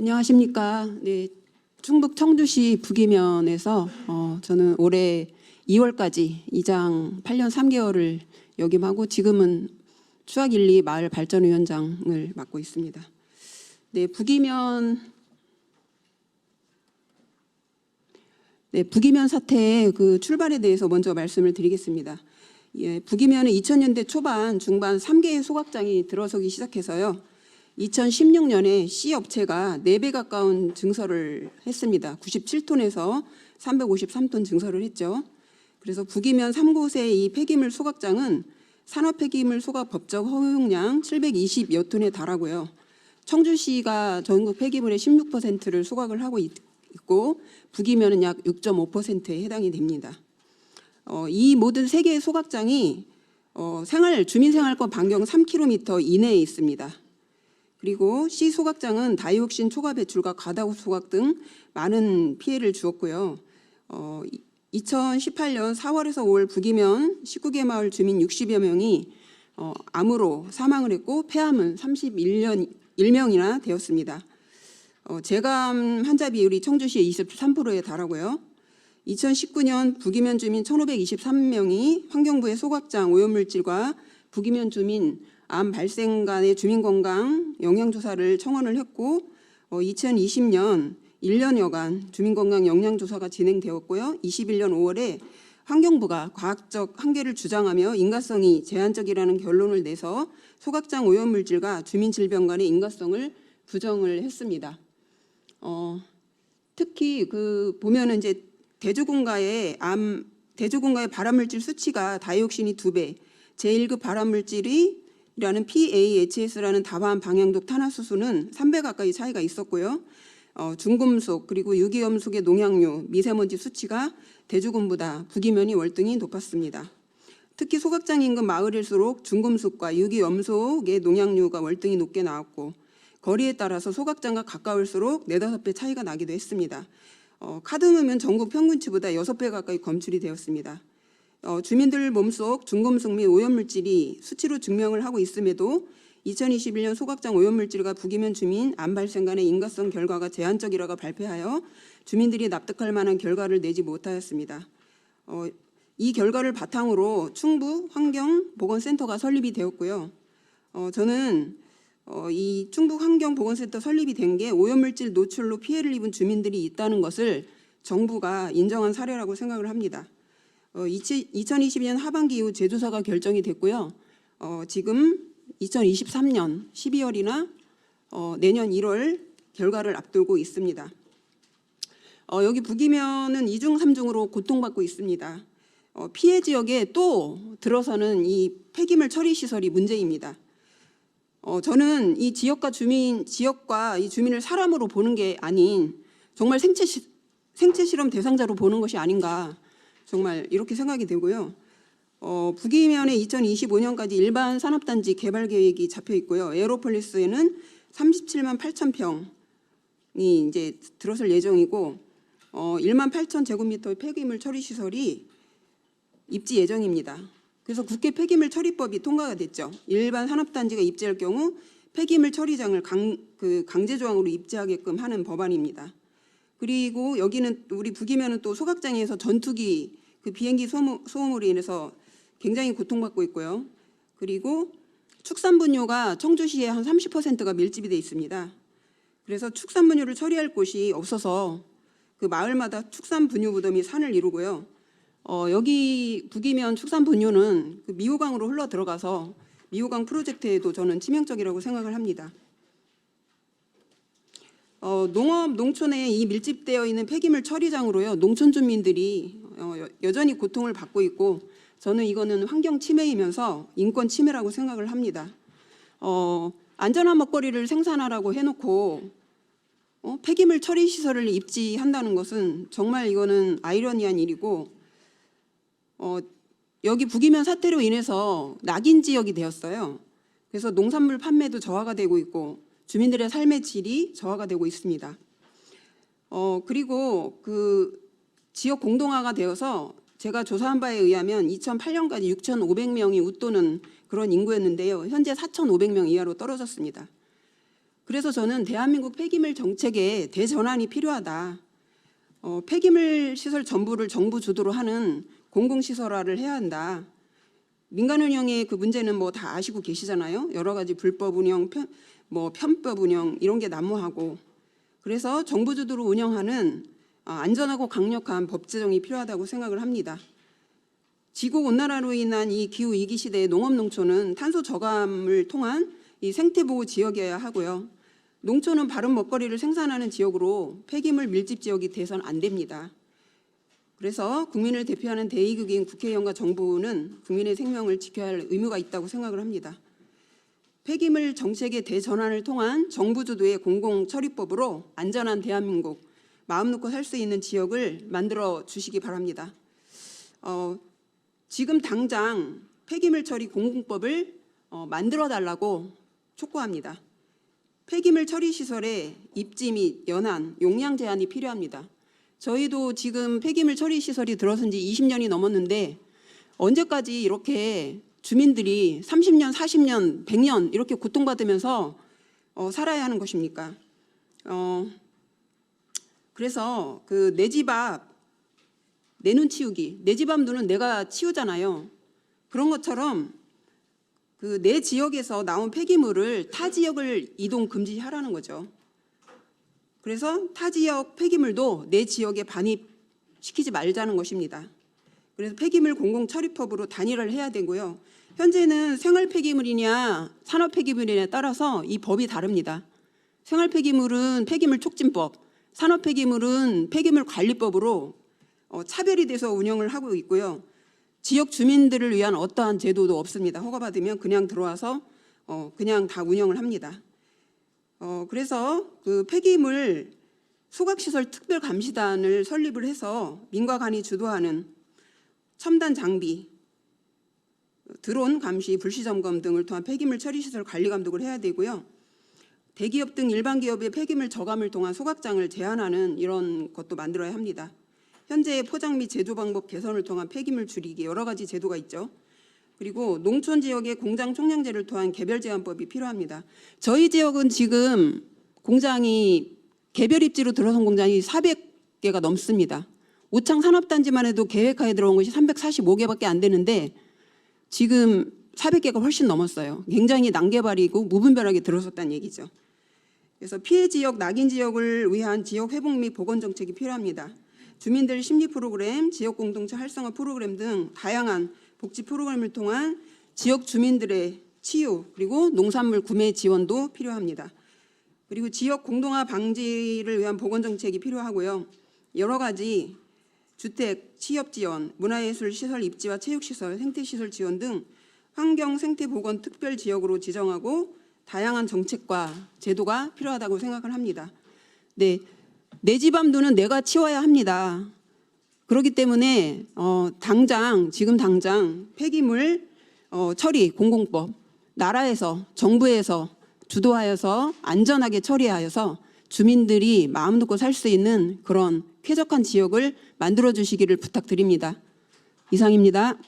안녕하십니까. 네, 충북 청주시 북이면에서 어, 저는 올해 2월까지 이장 8년 3개월을 역임하고 지금은 추악일리 마을 발전 위원장을 맡고 있습니다. 네, 북이면 네, 북이면 사태의 그 출발에 대해서 먼저 말씀을 드리겠습니다. 예, 북이면은 2000년대 초반 중반 3개의 소각장이 들어서기 시작해서요. 2016년에 C 업체가 4배 가까운 증설을 했습니다. 97톤에서 353톤 증설을 했죠. 그래서 북이면 3곳의 이 폐기물 소각장은 산업 폐기물 소각 법적 허용량 720여 톤에 달하고요. 청주시가 전국 폐기물의 16%를 소각을 하고 있- 있고 북이면은 약 6.5%에 해당이 됩니다. 어, 이 모든 세 개의 소각장이 어, 생활 주민생활권 반경 3km 이내에 있습니다. 그리고 C 소각장은 다이옥신 초과 배출과 가다구 소각 등 많은 피해를 주었고요. 어, 2018년 4월에서 5월 북이면 19개 마을 주민 60여 명이 어, 암으로 사망을 했고 폐암은 31년 1명이나 되었습니다. 어, 재감 환자 비율이 청주시의 23%에 달하고요. 2019년 북이면 주민 1,523명이 환경부의 소각장 오염물질과 북이면 주민 암 발생 간의 주민 건강 영양 조사를 청원을 했고 어, 2020년 1년여간 주민 건강 영양 조사가 진행되었고요. 21년 5월에 환경부가 과학적 한계를 주장하며 인과성이 제한적이라는 결론을 내서 소각장 오염물질과 주민 질병 간의 인과성을 부정을 했습니다. 어, 특히 그 보면은 이제 대조군가의 암 대조군가의 발암물질 수치가 다이옥신이 두 배, 제1급 발암물질이 라는 PAHS라는 다반 방향독 탄화수소는 3배 가까이 차이가 있었고요. 어, 중금속 그리고 유기염속의 농약류, 미세먼지 수치가 대주군보다 북이면이 월등히 높았습니다. 특히 소각장 인근 마을일수록 중금속과 유기염속의 농약류가 월등히 높게 나왔고 거리에 따라서 소각장과 가까울수록 네다섯 배 차이가 나기도 했습니다. 어, 카드뮴은 전국 평균치보다 여섯 배 가까이 검출이 되었습니다. 어, 주민들 몸속 중금속 및 오염물질이 수치로 증명을 하고 있음에도 2021년 소각장 오염물질과 북이면 주민 암 발생 간의 인과성 결과가 제한적이라고 발표하여 주민들이 납득할 만한 결과를 내지 못하였습니다. 어, 이 결과를 바탕으로 충북 환경보건센터가 설립이 되었고요. 어, 저는 어, 이 충북 환경보건센터 설립이 된 게 오염물질 노출로 피해를 입은 주민들이 있다는 것을 정부가 인정한 사례라고 생각을 합니다. 어, 2022년 하반기 이후 제조사가 결정이 됐고요. 어, 지금 2023년 12월이나 어, 내년 1월 결과를 앞두고 있습니다. 어, 여기 북이면은 2중 3중으로 고통받고 있습니다. 어, 피해 지역에 또 들어서는 이 폐기물 처리 시설이 문제입니다. 어, 저는 이 지역과 주민 지역과 이 주민을 사람으로 보는 게 아닌 정말 생체 시, 생체 실험 대상자로 보는 것이 아닌가 정말 이렇게 생각이 되고요. 어, 북이면에 2025년까지 일반 산업단지 개발 계획이 잡혀 있고요. 에어로폴리스에는 37만 8천 평이 이제 들어설 예정이고 어, 1만 8천 제곱미터의 폐기물 처리 시설이 입지 예정입니다. 그래서 국회 폐기물 처리법이 통과가 됐죠. 일반 산업단지가 입지할 경우 폐기물 처리장을 강, 그 강제 조항으로 입지하게끔 하는 법안입니다. 그리고 여기는 우리 북이면은 또 소각장에서 전투기 그 비행기 소음, 소음으로 인해서 굉장히 고통받고 있고요. 그리고 축산분뇨가 청주시에 한 30%가 밀집이 돼 있습니다. 그래서 축산분뇨를 처리할 곳이 없어서 그 마을마다 축산분뇨 무덤이 산을 이루고요. 어, 여기 북이면 축산분뇨는 그 미호강으로 흘러 들어가서 미호강 프로젝트에도 저는 치명적이라고 생각을 합니다. 어, 농업 농촌에 이 밀집되어 있는 폐기물 처리장으로요 농촌 주민들이 어, 여- 여전히 고통을 받고 있고 저는 이거는 환경 침해이면서 인권 침해라고 생각을 합니다. 어, 안전한 먹거리를 생산하라고 해놓고 어, 폐기물 처리 시설을 입지한다는 것은 정말 이거는 아이러니한 일이고 어, 여기 북이면 사태로 인해서 낙인 지역이 되었어요. 그래서 농산물 판매도 저하가 되고 있고 주민들의 삶의 질이 저하가 되고 있습니다. 어, 그리고 그 지역 공동화가 되어서 제가 조사한 바에 의하면 2008년까지 6,500명이 웃도는 그런 인구였는데요. 현재 4,500명 이하로 떨어졌습니다. 그래서 저는 대한민국 폐기물 정책에 대전환이 필요하다. 어, 폐기물 시설 전부를 정부 주도로 하는 공공시설화를 해야 한다. 민간 운영의 그 문제는 뭐 다 아시고 계시잖아요. 여러 가지 불법 운영, 편, 뭐 편법 운영 이런 게 난무하고 그래서 정부 주도로 운영하는 아, 안전하고 강력한 법 제정이 필요하다고 생각을 합니다. 지구 온난화로 인한 이 기후 위기 시대의 농업 농촌은 탄소 저감을 통한 이 생태 보호 지역이어야 하고요. 농촌은 바른 먹거리를 생산하는 지역으로 폐기물 밀집 지역이 돼선 안 됩니다. 그래서 국민을 대표하는 대의국인 국회의원과 정부는 국민의 생명을 지켜야 할 의무가 있다고 생각을 합니다. 폐기물 정책의 대전환을 통한 정부 주도의 공공처리법으로 안전한 대한민국 마음 놓고 살 수 있는 지역을 만들어 주시기 바랍니다. 어, 지금 당장 폐기물 처리 공공법을 어, 만들어 달라고 촉구합니다. 폐기물 처리 시설의 입지 및 연한 용량 제한이 필요합니다. 저희도 지금 폐기물 처리 시설이 들어선 지 20년이 넘었는데 언제까지 이렇게 주민들이 30년, 40년, 100년 이렇게 고통받으면서 어, 살아야 하는 것입니까? 어, 그래서 그 내 집 앞 내 눈 치우기, 내 집 앞 눈은 내가 치우잖아요. 그런 것처럼 그 내 지역에서 나온 폐기물을 타 지역을 이동 금지하라는 거죠. 그래서 타 지역 폐기물도 내 지역에 반입시키지 말자는 것입니다. 그래서 폐기물 공공 처리법으로 단일화를 해야 되고요. 현재는 생활 폐기물이냐 산업 폐기물이냐에 따라서 이 법이 다릅니다. 생활 폐기물은 폐기물 촉진법, 산업 폐기물은 폐기물 관리법으로 어, 차별이 돼서 운영을 하고 있고요. 지역 주민들을 위한 어떠한 제도도 없습니다. 허가받으면 그냥 들어와서 어, 그냥 다 운영을 합니다. 어, 그래서 그 폐기물 소각시설 특별감시단을 설립을 해서 민과 간이 주도하는 첨단 장비, 드론 감시, 불시 점검 등을 통한 폐기물 처리 시설 관리 감독을 해야 되고요. 대기업 등 일반 기업의 폐기물 저감을 통한 소각장을 제한하는 이런 것도 만들어야 합니다. 현재 포장 및 제조 방법 개선을 통한 폐기물 줄이기 여러 가지 제도가 있죠. 그리고 농촌 지역의 공장 총량제를 통한 개별 제한법이 필요합니다. 저희 지역은 지금 공장이 개별 입지로 들어선 공장이 400개가 넘습니다. 오창 산업단지만 해도 계획하에 들어온 것이 345개밖에 안 되는데 지금 400개가 훨씬 넘었어요. 굉장히 난개발이고 무분별하게 들어섰다는 얘기죠. 그래서 피해 지역, 낙인 지역을 위한 지역 회복 및 보건 정책이 필요합니다. 주민들 심리 프로그램, 지역 공동체 활성화 프로그램 등 다양한 복지 프로그램을 통한 지역 주민들의 치유 그리고 농산물 구매 지원도 필요합니다. 그리고 지역 공동화 방지를 위한 보건 정책이 필요하고요. 여러 가지 주택, 취업 지원, 문화예술 시설 입지와 체육 시설, 생태 시설 지원 등 환경 생태 보건 특별 지역으로 지정하고 다양한 정책과 제도가 필요하다고 생각을 합니다. 네. 내 집 앞 눈은 내가 치워야 합니다. 그렇기 때문에 어, 당장 지금 당장 폐기물 어, 처리 공공법 나라에서 정부에서 주도하여서 안전하게 처리하여서 주민들이 마음 놓고 살 수 있는 그런 쾌적한 지역을 만들어 주시기를 부탁드립니다. 이상입니다.